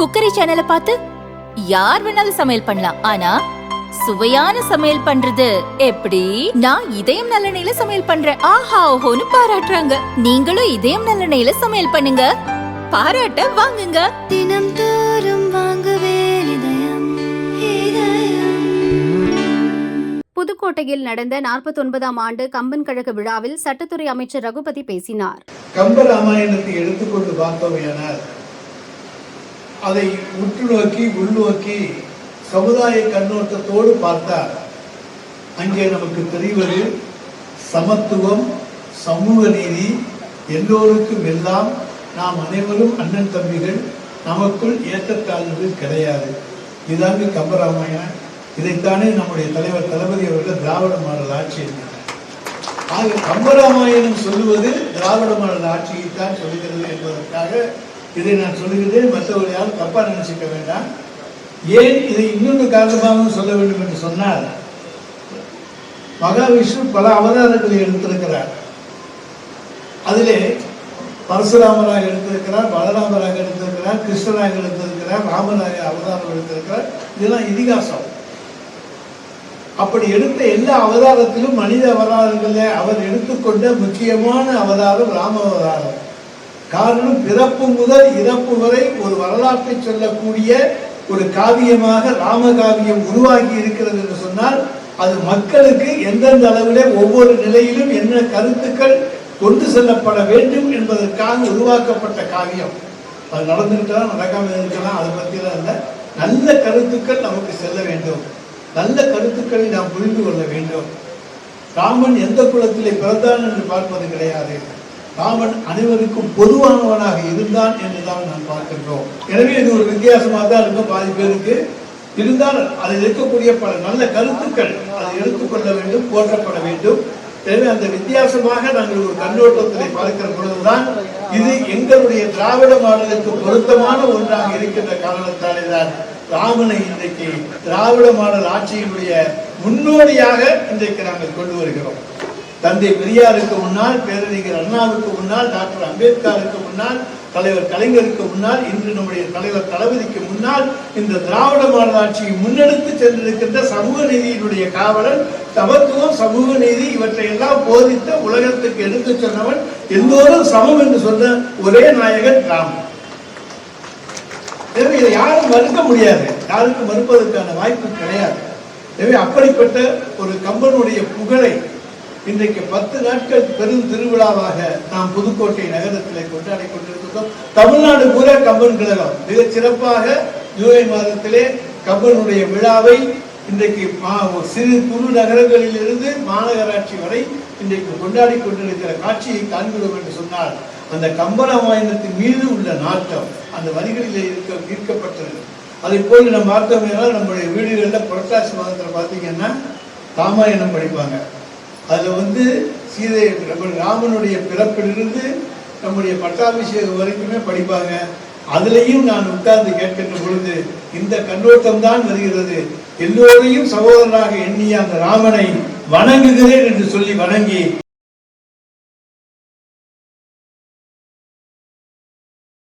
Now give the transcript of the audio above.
Cookery சேனலை பார்த்து யார் வேணாலும் சமையல் பண்ணலாம். ஆனா சுவையான சமையல் பண்றது எப்படி? நான் இதயம் நல்லெண்ணெயில சமையல் பண்றேன். ஆஹா ஓஹோன்னு பாராட்டுறாங்க. நீங்களும் இதயம் நல்லெண்ணெயில சமையல் பண்ணுங்க. பாராட்ட வாங்குங்க. தினம் தோறும் வாங்குவே இதயம் இதயம். புதுக்கோட்டையில் நடந்த 49ஆம் ஆண்டு கம்பன் கழக விழாவில் சட்டத்துறை அமைச்சர் ரகுபதி பேசினார். கம்பராமாயணத்தை எடுத்துக்கொண்டு பார்த்தோமையானால் அதை உற்று நோக்கி உள்நோக்கி சமுதாய கண்ணோட்டத்தோடு பார்த்தால் அங்கே நமக்கு தெரிவது சமத்துவம் சமூக நீதி எல்லோருக்கும் எல்லாம் நாம் அனைவரும் அண்ணன் தம்பிகள் நமக்குள் ஏற்றத்தாழ்வுகள் கிடையாது. இதாங்க கம்பராமாயணம். இதைத்தானே நம்முடைய தலைவர் தளபதி அவர்கள் திராவிட மாடல் ஆட்சி என்கிறார் ஆக கம்பராமாயணம் சொல்லுவது திராவிட மாடல் ஆட்சியைத்தான் சொல்கிறது என்பதற்காக இதை நான் சொல்லுகிறேன் மற்றவர்கள் யாரும் தப்பாக நினச்சிக்க வேண்டாம். ஏன் இதை இன்னொன்று காரணமாகவும் சொல்ல வேண்டும் என்று சொன்னால் மகாவிஷ்ணு பல அவதாரங்களை எடுத்திருக்கிறார். அதிலே பரசுராமராக எடுத்திருக்கிறார் பலராமராக எடுத்திருக்கிறார் கிருஷ்ணராக எடுத்திருக்கிறார் ராமராக அவதாரம் எடுத்திருக்கிறார். இதெல்லாம் இதிகாசம். அப்படி எடுத்த எல்லா அவதாரத்திலும் மனித அவதாரங்களில் அவர் எடுத்துக்கொண்ட முக்கியமான அவதாரம் ராம அவதாரம். காரணம் பிறப்பு முதல் இறப்பு வரை ஒரு வரலாற்றை சொல்லக்கூடிய ஒரு காவியமாக ராமகாவியம் உருவாகி இருக்கிறது என்று சொன்னால் அது மக்களுக்கு எந்தெந்த அளவில் ஒவ்வொரு நிலையிலும் என்ன கருத்துக்கள் கொண்டு செல்லப்பட வேண்டும் என்பதற்காக உருவாக்கப்பட்ட காவியம். அது நடந்திருக்கலாம் நடக்காம இருக்கலாம் அதை பற்றிலாம் இல்லை. நல்ல கருத்துக்கள் நமக்கு செல்ல வேண்டும். நல்ல கருத்துக்களை நாம் புரிந்து கொள்ள வேண்டும். ராமன் எந்த குலத்திலே பிறந்தான் என்று பார்ப்பது கிடையாது. ராமன் அனைவருக்கும் பொதுவானவனாக இருந்தான் என்றுதான் நான் பார்க்கின்றோம். எனவே இது ஒரு வித்தியாசமாக தான் இருக்கும் பாதி பேருக்கு. இருந்தால் அதில் இருக்கக்கூடிய பல நல்ல கருத்துக்கள் அதை எடுத்துக்கொள்ள வேண்டும் போற்றப்பட வேண்டும். எனவே அந்த வித்தியாசமாக நாங்கள் ஒரு கண்ணோட்டத்தை பார்க்கிற பொழுதுதான் இது எங்களுடைய திராவிட மாடலுக்கு பொருத்தமான ஒன்றாக இருக்கின்ற காரணத்தாலே தான் ராமனை இன்றைக்கு திராவிட மாடல் ஆட்சியினுடைய முன்னோடியாக இன்றைக்கு நாங்கள் கொண்டு வருகிறோம். தந்தை பெரியாருக்கு முன்னால் பேரறிஞர் அண்ணாவுக்கு முன்னால் டாக்டர் அம்பேத்கருக்கு முன்னால் தலைவர் கலைஞருக்கு முன்னால் இன்று நம்முடைய தலைவர் தளபதிக்கு முன்னால் இந்த திராவிட மாடல் ஆட்சியை முன்னெடுத்து சென்றிருக்கின்ற சமூக நீதியினுடைய காவலன் சமத்துவம் சமூக நீதி இவற்றை எல்லாம் போதித்த உலகத்துக்கு எடுத்துச் சொன்னவன் எல்லோரும் சமம் என்று சொன்ன ஒரே நாயகன் ராமன் எனவே இதை யாரும் மறுக்க முடியாது. யாருக்கும் மறுப்பதற்கான வாய்ப்பு கிடையாது. எனவே அப்படிப்பட்ட ஒரு கம்பனுடைய புகழை இன்றைக்கு பத்து நாட்கள் பெரும் திருவிழாவாக நாம் புதுக்கோட்டை நகரத்திலே கொண்டாடி கொண்டிருக்கிறோம் தமிழ்நாடு பூரா கம்பன் கழகம் மிக சிறப்பாக ஜூலை மாதத்திலே கம்பனுடைய விழாவை இன்றைக்கு ஒரு சிறு குறு நகரங்களில் இருந்து மாநகராட்சி வரை இன்றைக்கு கொண்டாடி கொண்டிருக்கிற காட்சியை காண்கிறோம் என்று சொன்னால் அந்த கம்பராமாயணத்தின் மீது உள்ள நாட்டம் அந்த வரிகளிலே இருக்க ஈர்க்கப்பட்டது அதை போல் நம்ம பார்த்தோம் நம்முடைய வீடுகளில் புரட்டாசி மாதத்தில் பார்த்தீங்கன்னா ராமாயணம் படிப்பாங்க. அதில் வந்து சீதை நம்ம ராமனுடைய பிறப்பிலிருந்து நம்முடைய பட்டாபிஷேகம் வரைக்குமே படிப்பாங்க. அதுலேயும் நான் உட்கார்ந்து கேட்கின்ற பொழுது இந்த கண்ணோட்டம் தான் வருகிறது. எல்லோரையும் சகோதரனாக எண்ணிய அந்த ராமனை வணங்குகிறேன் என்று சொல்லி வணங்கி